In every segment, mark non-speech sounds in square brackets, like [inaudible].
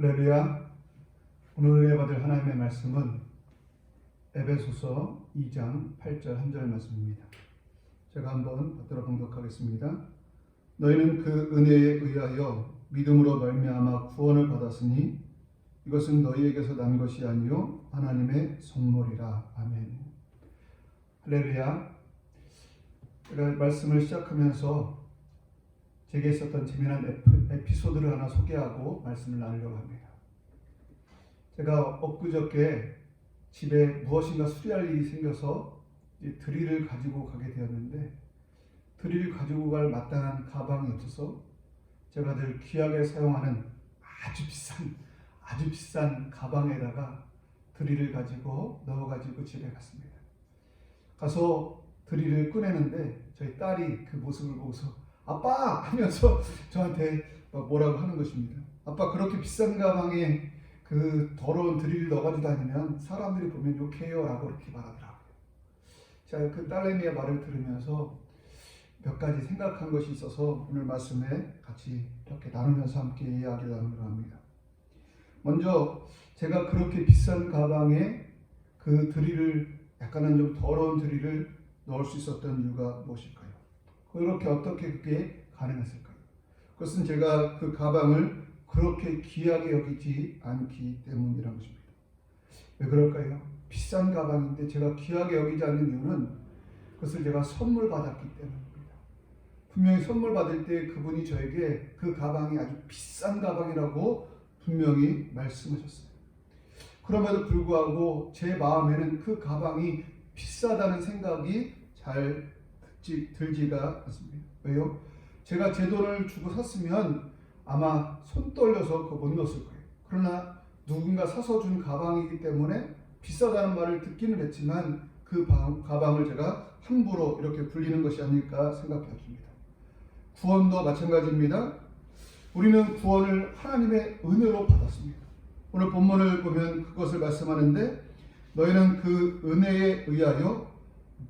할렐루야. 오늘 은혜 받을 하나님의 말씀은 에베소서 2장 8절 한 절 말씀입니다. 제가 한번 받들어 봉독하겠습니다. 너희는 그 은혜에 의하여 믿음으로 말미암아 구원을 받았으니 이것은 너희에게서 난 것이 아니요 하나님의 선물이라. 아멘. 할렐루야. 제가 말씀을 시작하면서 제게 있었던 재미난 에피- 에피소드를 하나 소개하고 말씀을 나누려고 합니다. 제가 엊그저께 집에 무엇인가 수리할 일이 생겨서 이 드릴을 가지고 가게 되었는데 드릴을 가지고 갈 마땅한 가방이 없어서 제가 늘 귀하게 사용하는 아주 비싼 아주 비싼 가방에다가 드릴을 가지고 넣어 가지고 집에 갔습니다. 가서 드릴을 꺼내는데 저희 딸이 그 모습을 보고서 아빠 하면서 [laughs] 저한테 뭐라고 하는 것입니다. 아빠 그렇게 비싼 가방에 그 더러운 드릴을 넣어가지고 다니면 사람들이 보면 욕해요라고 이렇게 말하더라고요. 제가 그 딸내미의 말을 들으면서 몇 가지 생각한 것이 있어서 오늘 말씀에 같이 이렇게 나누면서 함께 이야기를 나누려 합니다. 먼저 제가 그렇게 비싼 가방에 그 드릴을 약간은 좀 더러운 드릴을 넣을 수 있었던 이유가 무엇일까요? 그렇게 어떻게 그게 가능했을까요? 그것은 제가 그 가방을 그렇게 귀하게 여기지 않기 때문이라는 것입니다. 왜 그럴까요? 비싼 가방인데 제가 귀하게 여기지 않는 이유는 그것을 제가 선물 받았기 때문입니다. 분명히 선물 받을 때 그분이 저에게 그 가방이 아주 비싼 가방이라고 분명히 말씀하셨어요. 그럼에도 불구하고 제 마음에는 그 가방이 비싸다는 생각이 잘 들지가 않습니다. 왜요? 제가 제 돈을 주고 샀으면 아마 손 떨려서 그거 못 넣었을 거예요. 그러나 누군가 사서 준 가방이기 때문에 비싸다는 말을 듣기는 했지만 그 방- 가방을 제가 함부로 이렇게 불리는 것이 아닐까 생각해 봅니다. 구원도 마찬가지입니다. 우리는 구원을 하나님의 은혜로 받았습니다. 오늘 본문을 보면 그것을 말씀하는데 너희는 그 은혜에 의하여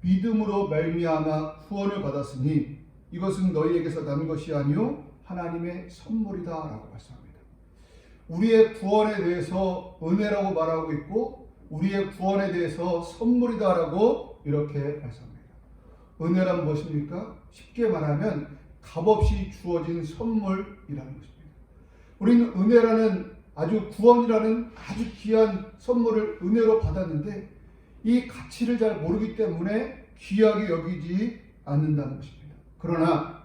믿음으로 말미암아 구원을 받았으니 이것은 너희에게서 난 것이 아니요 하나님의 선물이다라고 말씀합니다. 우리의 구원에 대해서 은혜라고 말하고 있고 우리의 구원에 대해서 선물이다라고 이렇게 말씀합니다. 은혜란 무엇입니까? 쉽게 말하면 값없이 주어진 선물이라는 것입니다. 우리는 은혜라는 아주 구원이라는 아주 귀한 선물을 은혜로 받았는데 이 가치를 잘 모르기 때문에 귀하게 여기지 않는다는 것입니다. 그러나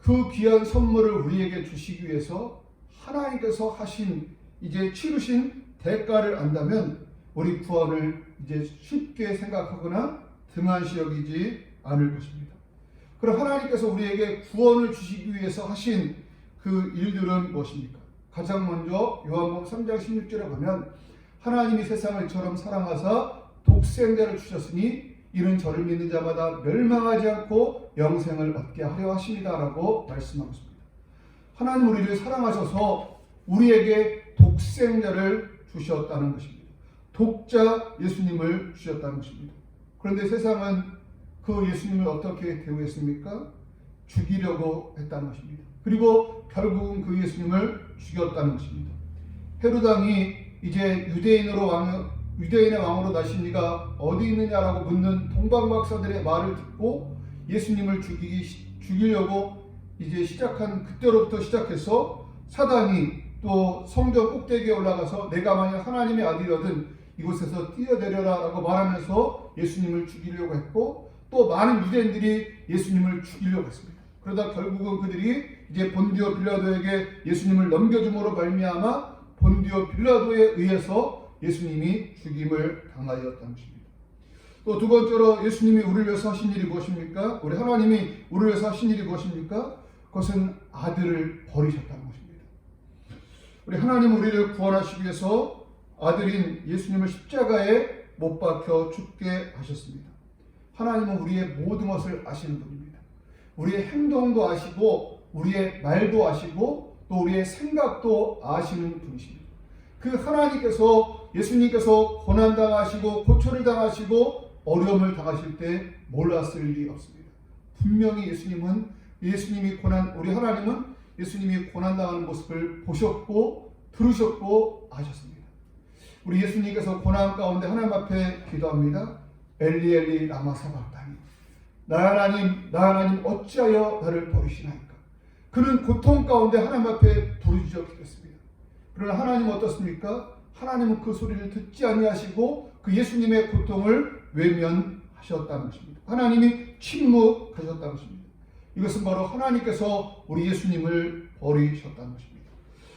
그 귀한 선물을 우리에게 주시기 위해서 하나님께서 하신 이제 치르신 대가를 안다면 우리 구원을 이제 쉽게 생각하거나 등한시 여기지 않을 것입니다. 그럼 하나님께서 우리에게 구원을 주시기 위해서 하신 그 일들은 무엇입니까? 가장 먼저 요한복음 3장 16절에 보면 하나님이 세상을 이처럼 사랑하사 독생자를 주셨으니 이는 저를 믿는 자마다 멸망하지 않고 영생을 얻게 하려 하십니다라고 말씀하고 있습니다. 하나님 우리를 사랑하셔서 우리에게 독생자를 주셨다는 것입니다. 독자 예수님을 주셨다는 것입니다. 그런데 세상은 그 예수님을 어떻게 대우했습니까? 죽이려고 했다는 것입니다. 그리고 결국은 그 예수님을 죽였다는 것입니다. 헤로당이 이제 유대인으로 왕, 유대인의 왕으로 나신 이가 어디 있느냐라고 묻는 동방 박사들의 말을 듣고 예수님을 죽이기 시- 죽이려고 이제 시작한 그때로부터 시작해서 사단이 또 성전 꼭대기에 올라가서 내가 만약 하나님의 아들이거든 이곳에서 뛰어내려라라고 말하면서 예수님을 죽이려고 했고 또 많은 유대인들이 예수님을 죽이려고 했습니다. 그러다 결국은 그들이 이제 본디오 빌라도에게 예수님을 넘겨줌으로 말미암아 본디오 빌라도에 의해서 예수님이 죽임을 당하였다는 것입니다. 또 두 번째로 예수님이 우리를 위해서 하신 일이 무엇입니까? 우리 하나님이 우리를 위해서 하신 일이 무엇입니까? 그것은 아들을 버리셨다는 것입니다. 우리 하나님 우리를 구원하시기 위해서 아들인 예수님을 십자가에 못 박혀 죽게 하셨습니다. 하나님은 우리의 모든 것을 아시는 분입니다. 우리의 행동도 아시고 우리의 말도 아시고 또 우리의 생각도 아시는 분이십니다. 그 하나님께서 예수님께서 고난 당하시고 고초를 당하시고 어려움을 당하실 때 몰랐을 일이 없습니다. 분명히 예수님은 예수님이 고난 우리 하나님은 예수님이 고난 당하는 모습을 보셨고 들으셨고 아셨습니다. 우리 예수님께서 고난 가운데 하나님 앞에 기도합니다. 엘리 엘리 라마 사박다니 나 하나님 나 하나님 어찌하여 나를 버리시나이까 그는 고통 가운데 하나님 앞에 부르짖어 기도했습니다. 그러나 하나님 어떻습니까? 하나님은 그 소리를 듣지 아니하시고 그 예수님의 고통을 외면하셨다는 것입니다. 하나님이 침묵하셨다는 것입니다. 이것은 바로 하나님께서 우리 예수님을 버리셨다는 것입니다.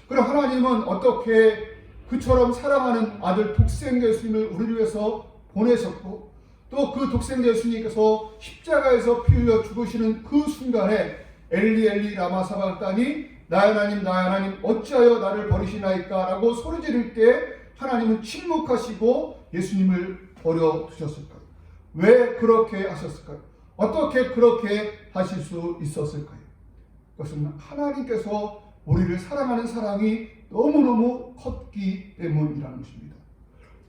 그럼 하나님은 어떻게 그처럼 사랑하는 아들 독생자 예수님을 우리를 위해서 보내셨고 또 그 독생자 예수님께서 십자가에서 피 흘려 죽으시는 그 순간에 엘리 엘리 라마 사박다니 나의 하나님 나의 하나님 어찌하여 나를 버리시나이까 라고 소리 지를 때 하나님은 침묵하시고 예수님을 버려 두셨을까요? 왜 그렇게 하셨을까요? 어떻게 그렇게 하실 수 있었을까요? 그것은 하나님께서 우리를 사랑하는 사랑이 너무너무 컸기 때문이라는 것입니다.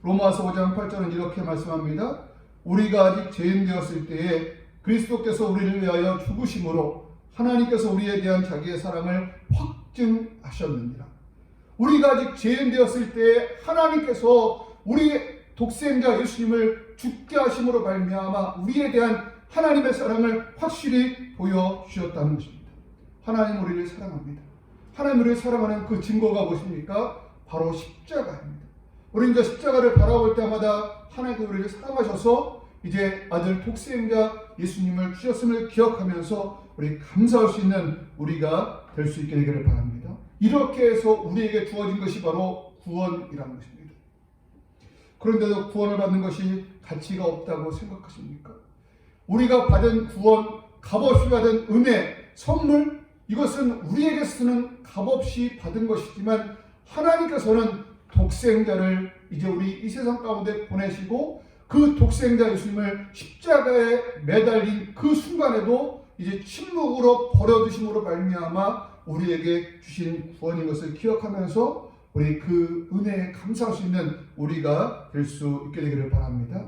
로마서 5장 8절은 이렇게 말씀합니다. 우리가 아직 죄인 되었을 때에 그리스도께서 우리를 위하여 죽으심으로 하나님께서 우리에 대한 자기의 사랑을 확증하셨느니라. 우리가 아직 죄인 되었을 때 하나님께서 우리 독생자 예수님을 죽게 하심으로 말미암아 우리에 대한 하나님의 사랑을 확실히 보여 주셨다는 것입니다. 하나님 우리를 사랑합니다. 하나님 우리를 사랑하는 그 증거가 무엇입니까? 바로 십자가입니다. 우리 이제 십자가를 바라볼 때마다 하나님께 우리를 사랑하셔서 이제 아들 독생자 예수님을 주셨음을 기억하면서 우리 감사할 수 있는 우리가 될 수 있게 되기를 바랍니다. 이렇게 해서 우리에게 주어진 것이 바로 구원이라는 것입니다. 그런데도 구원을 받는 것이 가치가 없다고 생각하십니까? 우리가 받은 구원, 값없이 받은 은혜, 선물, 이것은 우리에게 쓰는 값없이 받은 것이지만 하나님께서는 독생자를 이제 우리 이 세상 가운데 보내시고 그 독생자 예수님을 십자가에 매달린 그 순간에도 이제 침묵으로 버려두심으로 말미암아 우리에게 주신 구원인 것을 기억하면서 우리 그 은혜에 감사할 수 있는 우리가 될 수 있게 되기를 바랍니다.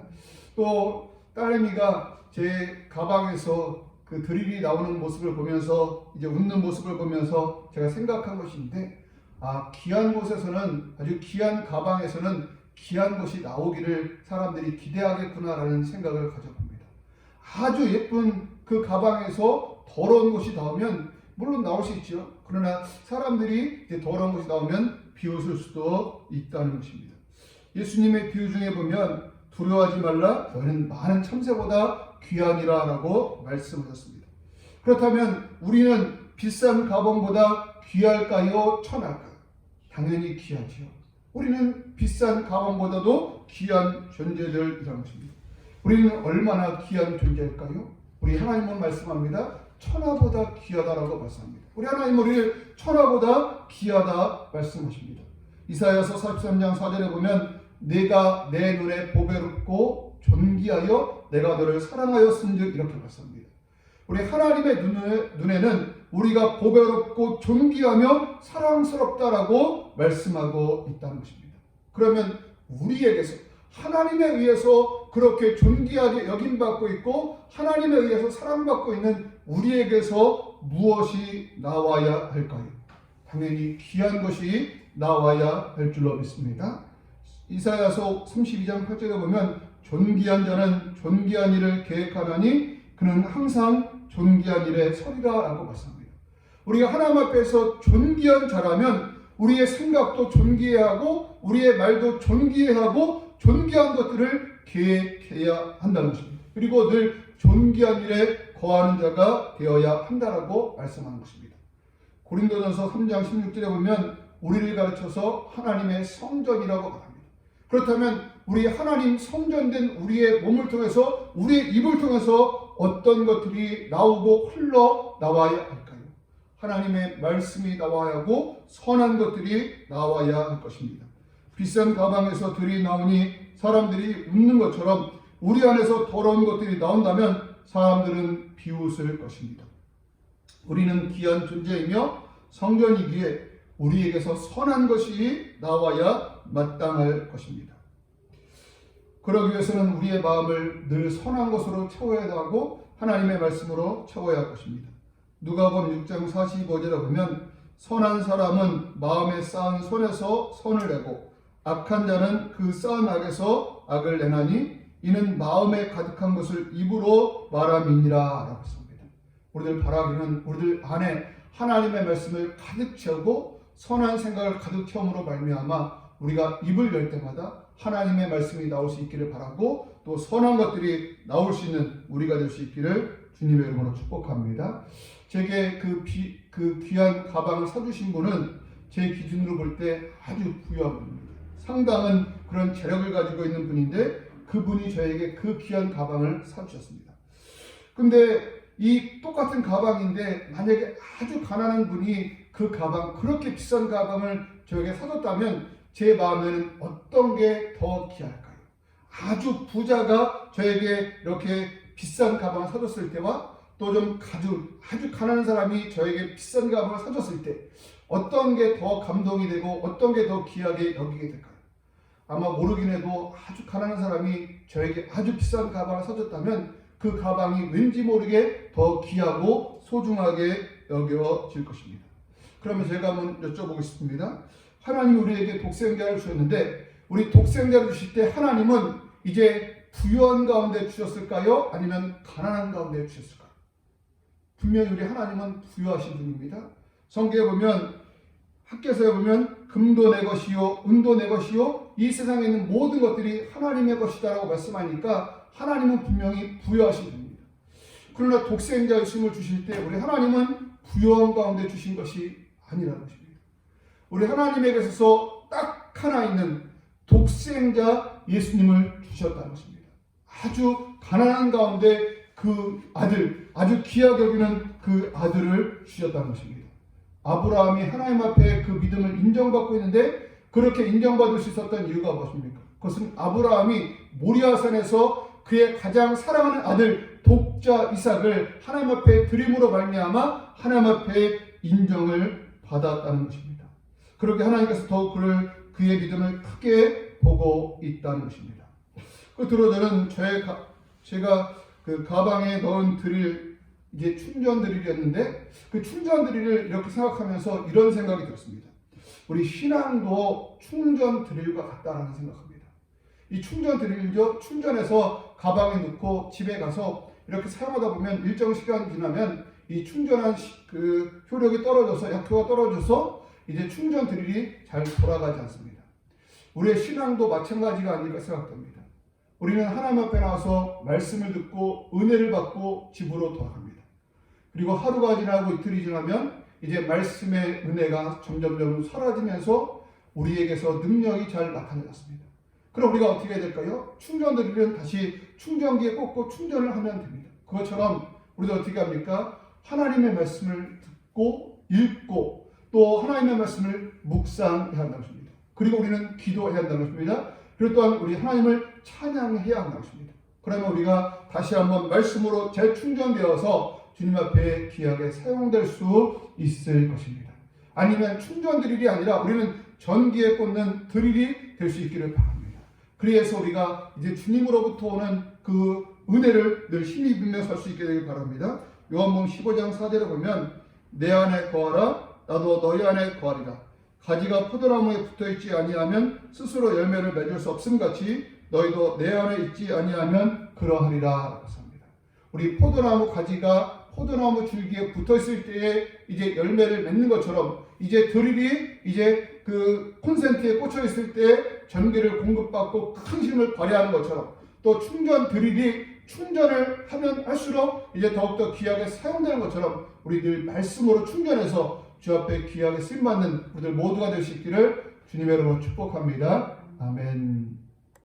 또 딸내미가 제 가방에서 그 드릴이 나오는 모습을 보면서 이제 웃는 모습을 보면서 제가 생각한 것인데 아 귀한 곳에서는 아주 귀한 가방에서는 귀한 것이 나오기를 사람들이 기대하겠구나라는 생각을 가져봅니다. 아주 예쁜 그 가방에서 더러운 것이 나오면 물론 나올 수 있죠. 그러나 사람들이 더러운 것이 나오면 비웃을 수도 있다는 것입니다. 예수님의 비유 중에 보면 두려워하지 말라 너는 많은 참새보다 귀하니라 라고 말씀하셨습니다. 그렇다면 우리는 비싼 가방보다 귀할까요? 천할까요? 당연히 귀하지요. 우리는 비싼 가방보다도 귀한 존재들이라는 것입니다. 우리는 얼마나 귀한 존재일까요? 우리 하나님은 말씀합니다. 천하보다 귀하다라고 말씀합니다. 우리 하나님 우리를 천하보다 귀하다 말씀하십니다. 이사야서 43장 4절에 보면 내가 내 눈에 보배롭고 존귀하여 내가 너를 사랑하였은즉 이렇게 말씀합니다. 우리 하나님의 눈에, 눈에는 우리가 보배롭고 존귀하며 사랑스럽다라고 말씀하고 있다는 것입니다. 그러면 우리에게서 하나님에 의해서 그렇게 존귀하게 여김받고 있고 하나님에 의해서 사랑받고 있는 우리에게서 무엇이 나와야 할까요? 당연히 귀한 것이 나와야 할 줄로 믿습니다. 이사야서 32장 8절에 보면 존귀한 자는 존귀한 일을 계획하나니 그는 항상 존귀한 일에 서리라라고 말씀합니다. 우리가 하나님 앞에서 존귀한 자라면 우리의 생각도 존귀해야 하고 우리의 말도 존귀해야 하고 존귀한 것들을 계획해야 한다는 것입니다. 그리고 늘 존귀한 일에 거하는 자가 되어야 한다라고 말씀하는 것입니다. 고린도전서 3장 16절에 보면 우리를 가르쳐서 하나님의 성전이라고 말합니다. 그렇다면 우리 하나님 성전된 우리의 몸을 통해서 우리의 입을 통해서 어떤 것들이 나오고 흘러 나와야 할까요? 하나님의 말씀이 나와야 하고 선한 것들이 나와야 할 것입니다. 비싼 가방에서 들이 나오니 사람들이 웃는 것처럼 우리 안에서 더러운 것들이 나온다면 사람들은 비웃을 것입니다. 우리는 귀한 존재이며 성전이기에 우리에게서 선한 것이 나와야 마땅할 것입니다. 그러기 위해서는 우리의 마음을 늘 선한 것으로 채워야 하고 하나님의 말씀으로 채워야 할 것입니다. 누가복음 6장 45절에 보면 선한 사람은 마음에 쌓은 손에서 선을 내고 악한 자는 그 쌓은 악에서 악을 내나니 이는 마음에 가득한 것을 입으로 말함이니라 라고 했습니다. 우리들 바라기는 우리들 안에 하나님의 말씀을 가득 채우고 선한 생각을 가득 채움으로 말미암아 우리가 입을 열 때마다 하나님의 말씀이 나올 수 있기를 바라고 또 선한 것들이 나올 수 있는 우리가 될 수 있기를 주님의 이름으로 축복합니다. 제게 그, 비, 그 귀한 가방을 사주신 분은 제 기준으로 볼 때 아주 부유한 분입니다. 상당한 그런 재력을 가지고 있는 분인데 그분이 저에게 그 귀한 가방을 사주셨습니다. 근데 이 똑같은 가방인데 만약에 아주 가난한 분이 그 가방 그렇게 비싼 가방을 저에게 사줬다면 제 마음에는 어떤 게 더 귀할까요? 아주 부자가 저에게 이렇게 비싼 가방을 사줬을 때와 또좀 아주 아주 가난한 사람이 저에게 비싼 가방을 사줬을 때 어떤 게 더 감동이 되고 어떤 게 더 귀하게 여기게 될까요? 아마 모르긴 해도 아주 가난한 사람이 저에게 아주 비싼 가방을 사줬다면 그 가방이 왠지 모르게 더 귀하고 소중하게 여겨질 것입니다. 그러면 제가 한번 여쭤보겠습니다. 하나님이 우리에게 독생자를 주셨는데 우리 독생자를 주실 때 하나님은 이제 부유한 가운데 주셨을까요? 아니면 가난한 가운데 주셨을까요? 분명히 우리 하나님은 부유하신 분입니다. 성경에 보면 학교에서 보면 금도 내 것이요 은도 내 것이요 이 세상에 있는 모든 것들이 하나님의 것이다라고 말씀하니까 하나님은 분명히 부유하신 분입니다. 그러나 독생자 예수님을 주실 때 우리 하나님은 부유한 가운데 주신 것이 아니라는 것입니다. 우리 하나님에게서 딱 하나 있는 독생자 예수님을 주셨다는 것입니다. 아주 가난한 가운데 그 아들, 아주 귀하게 여기는 그 아들을 주셨다는 것입니다. 아브라함이 하나님 앞에 그 믿음을 인정받고 있는데 그렇게 인정받을 수 있었던 이유가 무엇입니까? 그것은 아브라함이 모리아산에서 그의 가장 사랑하는 아들 독자 이삭을 하나님 앞에 드림으로 말미암아 하나님 앞에 인정을 받았다는 것입니다. 그렇게 하나님께서 더욱 그를 그의 믿음을 크게 보고 있다는 것입니다. 그 들어저는 저의 가, 제가 그 가방에 넣은 드릴 이게 충전 드릴이었는데 그 충전 드릴을 이렇게 생각하면서 이런 생각이 들었습니다. 우리 신앙도 충전 드릴과 같다라는 생각합니다. 이 충전 드릴요 충전해서 가방에 넣고 집에 가서 이렇게 사용하다 보면 일정 시간 지나면 이 충전한 시, 그 효력이 떨어져서 약효가 떨어져서 이제 충전 드릴이 잘 돌아가지 않습니다. 우리의 신앙도 마찬가지가 아닐까 생각됩니다. 우리는 하나님 앞에 나와서 말씀을 듣고 은혜를 받고 집으로 돌아갑니다. 그리고 하루가 지나고 이틀이 지나면 이제 말씀의 은혜가 점점점 사라지면서 우리에게서 능력이 잘 나타났습니다. 그럼 우리가 어떻게 해야 될까요? 충전드리면 다시 충전기에 꽂고 충전을 하면 됩니다. 그것처럼 우리도 어떻게 합니까? 하나님의 말씀을 듣고 읽고 또 하나님의 말씀을 묵상해야 한다는 것입니다. 그리고 우리는 기도해야 한다는 것입니다. 그리고 또한 우리 하나님을 찬양해야 한다는 것입니다. 그러면 우리가 다시 한번 말씀으로 재충전되어서 주님 앞에 귀하게 사용될 수 있을 것입니다. 아니면 충전 드릴이 아니라 우리는 전기에 꽂는 드릴이 될 수 있기를 바랍니다. 그래서 우리가 이제 주님으로부터 오는 그 은혜를 늘 힘입으며 살 수 있게 되길 바랍니다. 요한복음 15장 4절에 보면 내 안에 거하라 나도 너희 안에 거하리라. 가지가 포도나무에 붙어 있지 아니하면 스스로 열매를 맺을 수 없음 같이 너희도 내 안에 있지 아니하면 그러하리라. 합니다. 우리 포도나무 가지가 포도나무 줄기에 붙어 있을 때에 이제 열매를 맺는 것처럼 이제 드릴이 이제 그 콘센트에 꽂혀 있을 때 전기를 공급받고 큰 힘을 발휘하는 것처럼 또 충전 드릴이 충전을 하면 할수록 이제 더욱더 귀하게 사용되는 것처럼 우리 늘 말씀으로 충전해서 주 앞에 귀하게 쓰임받는 우리들 모두가 될 수 있기를 주님의 이름으로 축복합니다. 아멘.